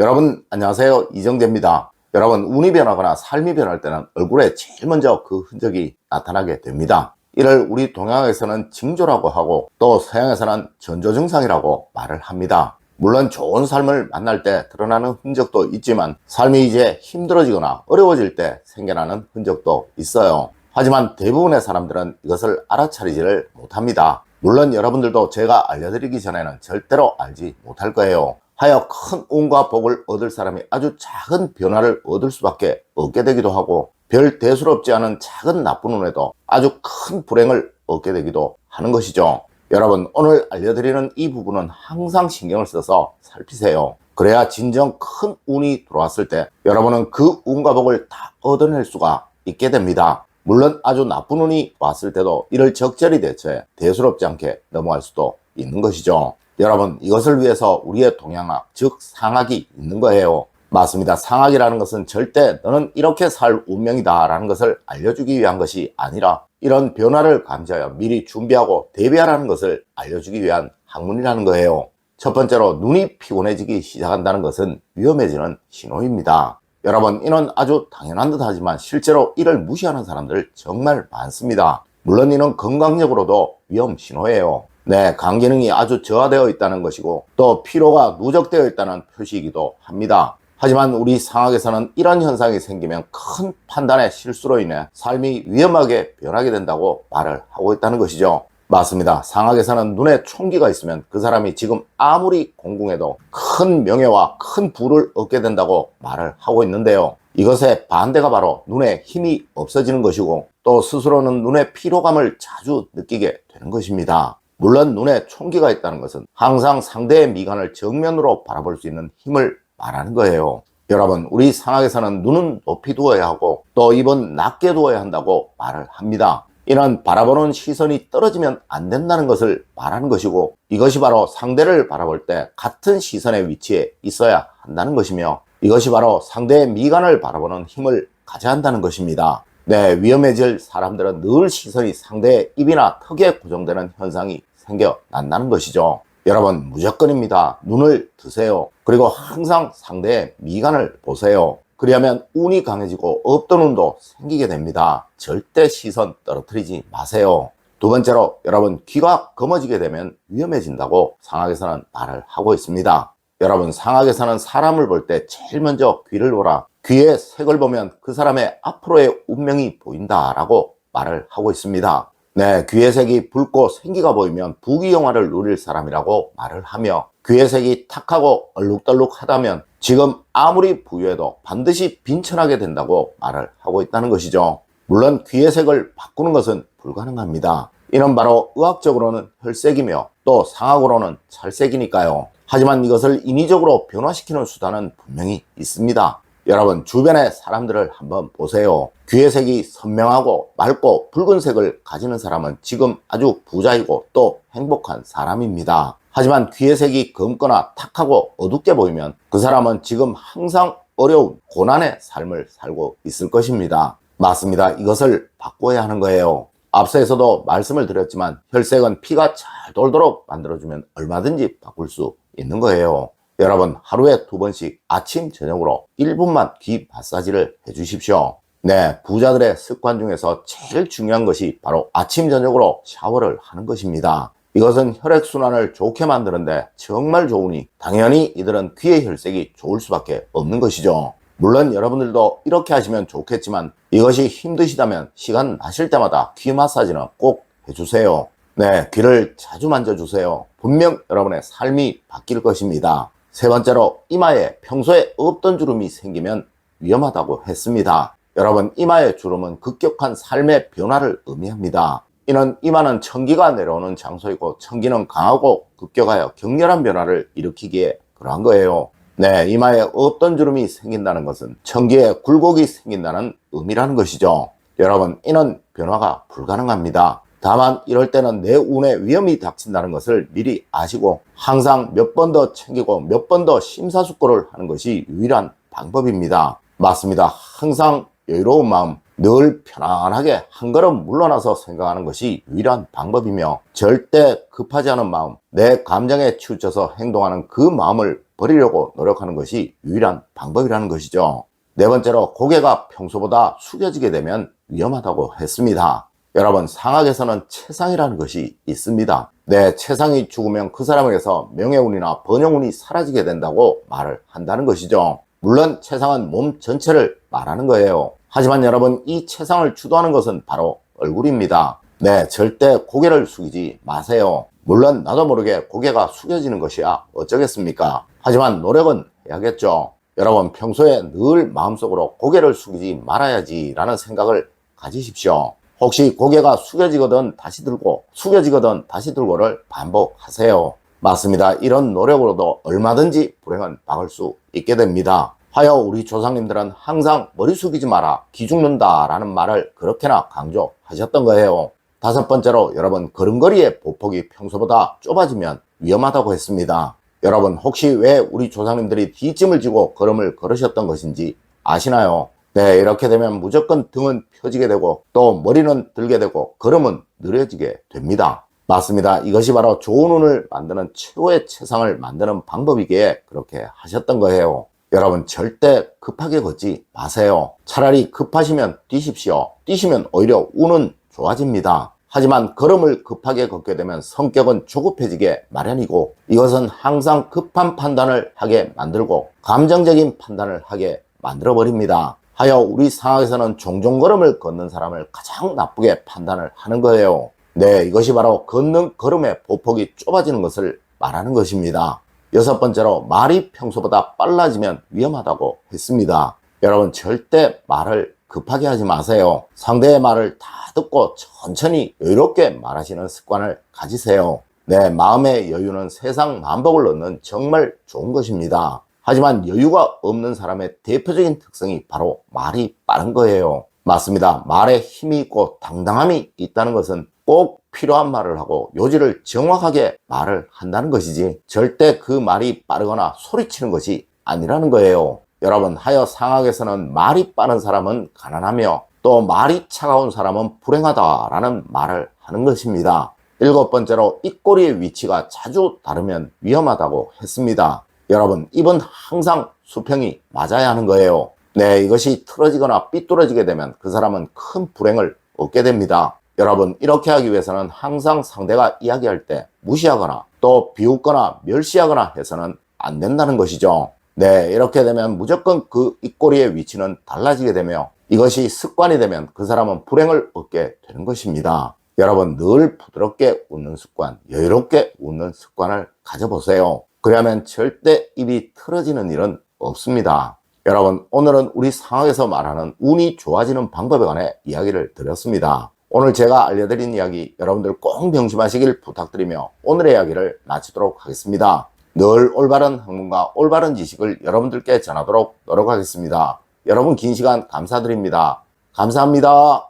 여러분 안녕하세요 이정재입니다. 여러분 운이 변하거나 삶이 변할 때는 얼굴에 제일 먼저 그 흔적이 나타나게 됩니다. 이를 우리 동양에서는 징조라고 하고 또 서양에서는 전조 증상이라고 말을 합니다. 물론 좋은 삶을 만날 때 드러나는 흔적도 있지만 삶이 이제 힘들어지거나 어려워질 때 생겨나는 흔적도 있어요. 하지만 대부분의 사람들은 이것을 알아차리지를 못합니다. 물론 여러분들도 제가 알려드리기 전에는 절대로 알지 못할 거예요. 하여 큰 운과 복을 얻을 사람이 아주 작은 변화를 얻을 수밖에 없게 되기도 하고 별 대수롭지 않은 작은 나쁜 운에도 아주 큰 불행을 얻게 되기도 하는 것이죠. 여러분 오늘 알려드리는 이 부분은 항상 신경을 써서 살피세요. 그래야 진정 큰 운이 들어왔을 때 여러분은 그 운과 복을 다 얻어낼 수가 있게 됩니다. 물론 아주 나쁜 운이 왔을 때도 이를 적절히 대처해 대수롭지 않게 넘어갈 수도 있는 것이죠. 여러분 이것을 위해서 우리의 동양학 즉 상학이 있는 거예요. 맞습니다. 상학이라는 것은 절대 너는 이렇게 살 운명이다 라는 것을 알려주기 위한 것이 아니라 이런 변화를 감지하여 미리 준비하고 대비하라는 것을 알려주기 위한 학문이라는 거예요. 첫 번째로 눈이 피곤해지기 시작한다는 것은 위험해지는 신호입니다. 여러분 이는 아주 당연한 듯 하지만 실제로 이를 무시하는 사람들 정말 많습니다. 물론 이는 건강적으로도 위험 신호예요. 네, 간 기능이 아주 저하되어 있다는 것이고 또 피로가 누적되어 있다는 표시이기도 합니다. 하지만 우리 상학에서는 이런 현상이 생기면 큰 판단의 실수로 인해 삶이 위험하게 변하게 된다고 말을 하고 있다는 것이죠. 맞습니다. 상학에서는 눈에 총기가 있으면 그 사람이 지금 아무리 공공해도 큰 명예와 큰 부를 얻게 된다고 말을 하고 있는데요. 이것의 반대가 바로 눈에 힘이 없어지는 것이고 또 스스로는 눈의 피로감을 자주 느끼게 되는 것입니다. 물론 눈에 총기가 있다는 것은 항상 상대의 미간을 정면으로 바라볼 수 있는 힘을 말하는 거예요. 여러분, 우리 상학에서는 눈은 높이 두어야 하고 또 입은 낮게 두어야 한다고 말을 합니다. 이는 바라보는 시선이 떨어지면 안 된다는 것을 말하는 것이고 이것이 바로 상대를 바라볼 때 같은 시선의 위치에 있어야 한다는 것이며 이것이 바로 상대의 미간을 바라보는 힘을 가져야 한다는 것입니다. 네, 위험해질 사람들은 늘 시선이 상대의 입이나 턱에 고정되는 현상이 생겨난다는 것이죠. 여러분 무조건입니다. 눈을 드세요. 그리고 항상 상대의 미간을 보세요. 그리하면 운이 강해지고 없던 운도 생기게 됩니다. 절대 시선 떨어뜨리지 마세요. 두 번째로 여러분 귀가 검어지게 되면 위험해진다고 상학에서는 말을 하고 있습니다. 여러분 상학에서는 사람을 볼 때 제일 먼저 귀를 보라. 귀의 색을 보면 그 사람의 앞으로의 운명이 보인다라고 말을 하고 있습니다. 네, 귀의 색이 붉고 생기가 보이면 부귀영화를 누릴 사람이라고 말을 하며 귀의 색이 탁하고 얼룩덜룩하다면 지금 아무리 부유해도 반드시 빈천하게 된다고 말을 하고 있다는 것이죠. 물론 귀의 색을 바꾸는 것은 불가능합니다. 이는 바로 의학적으로는 혈색이며 또 상학으로는 찰색이니까요. 하지만 이것을 인위적으로 변화시키는 수단은 분명히 있습니다. 여러분 주변의 사람들을 한번 보세요. 귀의 색이 선명하고 맑고 붉은색을 가지는 사람은 지금 아주 부자이고 또 행복한 사람입니다. 하지만 귀의 색이 검거나 탁하고 어둡게 보이면 그 사람은 지금 항상 어려운 고난의 삶을 살고 있을 것입니다. 맞습니다. 이것을 바꿔야 하는 거예요. 앞서에서도 말씀을 드렸지만 혈색은 피가 잘 돌도록 만들어주면 얼마든지 바꿀 수 있는 거예요. 여러분 하루에 두 번씩 아침 저녁으로 1분만 귀 마사지를 해 주십시오. 네, 부자들의 습관 중에서 제일 중요한 것이 바로 아침 저녁으로 샤워를 하는 것입니다. 이것은 혈액순환을 좋게 만드는데 정말 좋으니 당연히 이들은 귀의 혈색이 좋을 수밖에 없는 것이죠. 물론 여러분들도 이렇게 하시면 좋겠지만 이것이 힘드시다면 시간 나실 때마다 귀 마사지는 꼭 해주세요. 네, 귀를 자주 만져주세요. 분명 여러분의 삶이 바뀔 것입니다. 세 번째로 이마에 평소에 없던 주름이 생기면 위험하다고 했습니다. 여러분 이마의 주름은 급격한 삶의 변화를 의미합니다. 이는 이마는 천기가 내려오는 장소이고 천기는 강하고 급격하여 격렬한 변화를 일으키기에 그러한 거예요. 네, 이마에 없던 주름이 생긴다는 것은 천기에 굴곡이 생긴다는 의미라는 것이죠. 여러분, 이는 변화가 불가능합니다. 다만 이럴 때는 내 운에 위험이 닥친다는 것을 미리 아시고 항상 몇 번 더 챙기고 몇 번 더 심사숙고를 하는 것이 유일한 방법입니다. 맞습니다. 항상 여유로운 마음, 늘 편안하게 한 걸음 물러나서 생각하는 것이 유일한 방법이며 절대 급하지 않은 마음, 내 감정에 치우쳐서 행동하는 그 마음을 버리려고 노력하는 것이 유일한 방법이라는 것이죠. 네 번째로 고개가 평소보다 숙여지게 되면 위험하다고 했습니다. 여러분 상학에서는 채상이라는 것이 있습니다. 내 채상이 죽으면 그 사람에게서 명예운이나 번영운이 사라지게 된다고 말을 한다는 것이죠. 물론 채상은 몸 전체를 말하는 거예요. 하지만 여러분 이 채상을 주도하는 것은 바로 얼굴입니다. 네, 절대 고개를 숙이지 마세요. 물론 나도 모르게 고개가 숙여지는 것이야 어쩌겠습니까? 하지만 노력은 해야겠죠. 여러분 평소에 늘 마음속으로 고개를 숙이지 말아야지 라는 생각을 가지십시오. 혹시 고개가 숙여지거든 다시 들고 숙여지거든 다시 들고를 반복하세요. 맞습니다. 이런 노력으로도 얼마든지 불행은 막을 수 있게 됩니다. 하여 우리 조상님들은 항상 머리 숙이지 마라 기죽는다 라는 말을 그렇게나 강조하셨던 거예요. 다섯 번째로 여러분 걸음걸이의 보폭이 평소보다 좁아지면 위험하다고 했습니다. 여러분 혹시 왜 우리 조상님들이 뒷짐을 지고 걸음을 걸으셨던 것인지 아시나요? 네 이렇게 되면 무조건 등은 펴지게 되고 또 머리는 들게 되고 걸음은 느려지게 됩니다. 맞습니다. 이것이 바로 좋은 운을 만드는 최고의 채상을 만드는 방법이기에 그렇게 하셨던 거예요. 여러분 절대 급하게 걷지 마세요. 차라리 급하시면 뛰십시오. 뛰시면 오히려 운은 좋아집니다. 하지만 걸음을 급하게 걷게 되면 성격은 조급해지게 마련이고 이것은 항상 급한 판단을 하게 만들고 감정적인 판단을 하게 만들어 버립니다. 하여 우리 상황에서는 종종 걸음을 걷는 사람을 가장 나쁘게 판단을 하는 거예요. 네, 이것이 바로 걷는 걸음의 보폭이 좁아지는 것을 말하는 것입니다. 여섯 번째로 말이 평소보다 빨라지면 위험하다고 했습니다. 여러분 절대 말을 급하게 하지 마세요. 상대의 말을 다 듣고 천천히 여유롭게 말하시는 습관을 가지세요. 내 마음의 여유는 세상 만복을 얻는 정말 좋은 것입니다. 하지만 여유가 없는 사람의 대표적인 특성이 바로 말이 빠른 거예요. 맞습니다. 말에 힘이 있고 당당함이 있다는 것은 꼭 필요한 말을 하고 요지를 정확하게 말을 한다는 것이지 절대 그 말이 빠르거나 소리치는 것이 아니라는 거예요. 여러분 하여 상학에서는 말이 빠른 사람은 가난하며 또 말이 차가운 사람은 불행하다라는 말을 하는 것입니다. 일곱 번째로 입꼬리의 위치가 자주 다르면 위험하다고 했습니다. 여러분 입은 항상 수평이 맞아야 하는 거예요. 네 이것이 틀어지거나 삐뚤어지게 되면 그 사람은 큰 불행을 얻게 됩니다. 여러분 이렇게 하기 위해서는 항상 상대가 이야기할 때 무시하거나 또 비웃거나 멸시하거나 해서는 안 된다는 것이죠. 네 이렇게 되면 무조건 그 입꼬리의 위치는 달라지게 되며 이것이 습관이 되면 그 사람은 불행을 얻게 되는 것입니다. 여러분 늘 부드럽게 웃는 습관, 여유롭게 웃는 습관을 가져보세요. 그러면 절대 입이 틀어지는 일은 없습니다. 여러분 오늘은 우리 상황에서 말하는 운이 좋아지는 방법에 관해 이야기를 드렸습니다. 오늘 제가 알려드린 이야기 여러분들 꼭 명심하시길 부탁드리며 오늘의 이야기를 마치도록 하겠습니다. 늘 올바른 학문과 올바른 지식을 여러분들께 전하도록 노력하겠습니다. 여러분 긴 시간 감사드립니다. 감사합니다.